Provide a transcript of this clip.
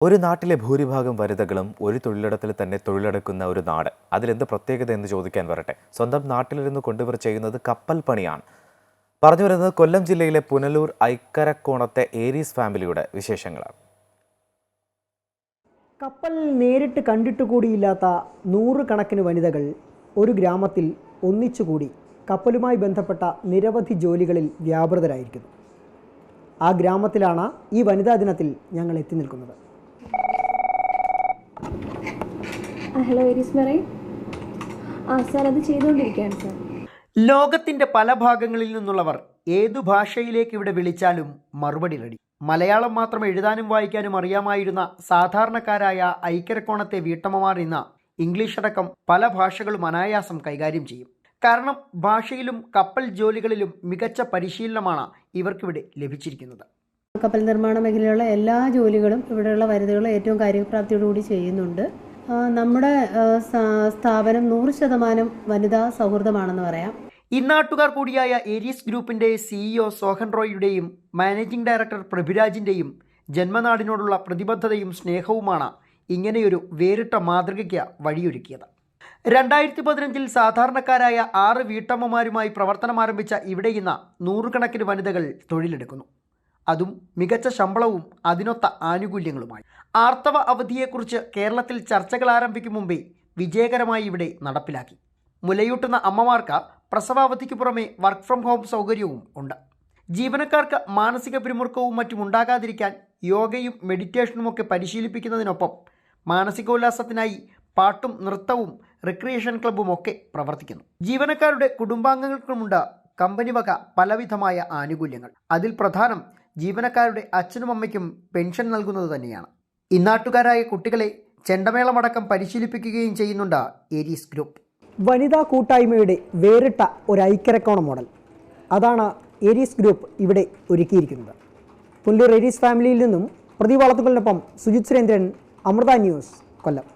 ഒരു നാട്ടിലെ ഭൂരിഭാഗം വനിതകളും ഒരു തൊഴിലിടത്തിൽ തന്നെ തൊഴിലെടുക്കുന്ന ഒരു നാട്. അതിലെന്ത് പ്രത്യേകത എന്ന് ചോദിക്കാൻ വരട്ടെ. സ്വന്തം നാട്ടിലിരുന്ന് കൊണ്ടുവർ ചെയ്യുന്നത് കപ്പൽ പണിയാണ്. പറഞ്ഞു വരുന്നത് കൊല്ലം ജില്ലയിലെ പുനലൂർ ഐക്കരക്കോണത്തെ ഏരീസ് ഫാമിലിയുടെ വിശേഷങ്ങളാണ്. കപ്പൽ നേരിട്ട് കണ്ടിട്ട് കൂടിയില്ലാത്ത നൂറുകണക്കിന് വനിതകൾ ഒരു ഗ്രാമത്തിൽ ഒന്നിച്ചുകൂടി കപ്പലുമായി ബന്ധപ്പെട്ട നിരവധി ജോലികളിൽ വ്യാപൃതരായിരിക്കുന്നു. ആ ഗ്രാമത്തിലാണ് ഈ വനിതാ ദിനത്തിൽ ഞങ്ങൾ എത്തി നിൽക്കുന്നത് ആ, ഹലോ എരീസ് ആ സാർ അത് ചെയ്തുകൊണ്ടിരിക്കുകയാണ് സാർ ലോകത്തിന്റെ പല ഭാഗങ്ങളിൽ നിന്നുള്ളവർ ഏതു ഭാഷയിലേക്ക് ഇവിടെ വിളിച്ചാലും മറുപടി റെഡി. മലയാളം മാത്രം എഴുതാനും വായിക്കാനും അറിയാമായിരുന്ന സാധാരണക്കാരായ ഐക്യരക്കോണത്തെ വീട്ടമ്മമാർ ഇന്ന് ഇംഗ്ലീഷ് അടക്കം പല ഭാഷകളും അനായാസം കൈകാര്യം ചെയ്യും. കാരണം ഭാഷയിലും കപ്പൽ ജോലികളിലും മികച്ച പരിശീലനമാണ് ഇവർക്കിവിടെ ലഭിച്ചിരിക്കുന്നത്. കപ്പൽ നിർമ്മാണ മേഖലയിലുള്ള എല്ലാ ജോലികളും ഇവിടെയുള്ള വനിതകൾ ഏറ്റവും കാര്യപ്രാപ്തിയോടുകൂടി ചെയ്യുന്നുണ്ട്. നമ്മുടെ സ്ഥാപനം നൂറ് ശതമാനം വനിതാ സൗഹൃദമാണെന്ന് പറയാം. ഇന്നാട്ടുകാർ കൂടിയായ ഏരീസ് ഗ്രൂപ്പിന്റെ സിഇഒ സോഹൻ റോയിയുടെയും മാനേജിംഗ് ഡയറക്ടർ പ്രഭുരാജിന്റെയും ജന്മനാടിനോടുള്ള പ്രതിബദ്ധതയും സ്നേഹവുമാണ് ഇങ്ങനെയൊരു വേറിട്ട മാതൃകയ്ക്ക് വഴിയൊരുക്കിയത്. രണ്ടായിരത്തി പതിനഞ്ചിൽ സാധാരണക്കാരായ ആറ് വീട്ടമ്മമാരുമായി പ്രവർത്തനം ആരംഭിച്ച ഇവിടെ ഇന്ന് നൂറുകണക്കിന് വനിതകൾ തൊഴിലെടുക്കുന്നു. അതും മികച്ച ശമ്പളവും അതിനൊത്ത ആനുകൂല്യങ്ങളുമായി. ആർത്തവ അവധിയെക്കുറിച്ച് കേരളത്തിൽ ചർച്ചകൾ ആരംഭിക്കും മുമ്പേ വിജയകരമായി ഇവിടെ നടപ്പിലാക്കി. മുലയൂട്ടുന്ന അമ്മമാർക്ക് പ്രസവാവധിക്ക് പുറമെ വർക്ക് ഫ്രം ഹോം സൗകര്യവും ഉണ്ട്. ജീവനക്കാർക്ക് മാനസിക പിരിമുറുക്കവും മറ്റും ഉണ്ടാകാതിരിക്കാൻ യോഗയും മെഡിറ്റേഷനുമൊക്കെ പരിശീലിപ്പിക്കുന്നതിനൊപ്പം മാനസികോല്ലാസത്തിനായി പാട്ടും നൃത്തവും റിക്രിയേഷൻ ക്ലബ്ബും ഒക്കെ പ്രവർത്തിക്കുന്നു. ജീവനക്കാരുടെ കുടുംബാംഗങ്ങൾക്കുമുണ്ട് കമ്പനി വക പലവിധമായ ആനുകൂല്യങ്ങൾ. അതിൽ പ്രധാനം ജീവനക്കാരുടെ അച്ഛനും അമ്മയ്ക്കും പെൻഷൻ നൽകുന്നത് തന്നെയാണ്. ഇന്നാട്ടുകാരായ കുട്ടികളെ ചെണ്ടമേളമടക്കം പരിശീലിപ്പിക്കുകയും ചെയ്യുന്നുണ്ട് ഏരീസ് ഗ്രൂപ്പ്. വനിതാ കൂട്ടായ്മയുടെ വേറിട്ട ഒരു ഐക്യരക്കോണ മോഡൽ. അതാണ് ഏരീസ് ഗ്രൂപ്പ് ഇവിടെ ഒരുക്കിയിരിക്കുന്നത്. പുല്ലൂർ ഏരീസ് ഫാമിലിയിൽ നിന്നും പ്രതിവളത്തുകളിനൊപ്പം സുജിത് സുരേന്ദ്രൻ അമൃത ന്യൂസ് കൊല്ലം.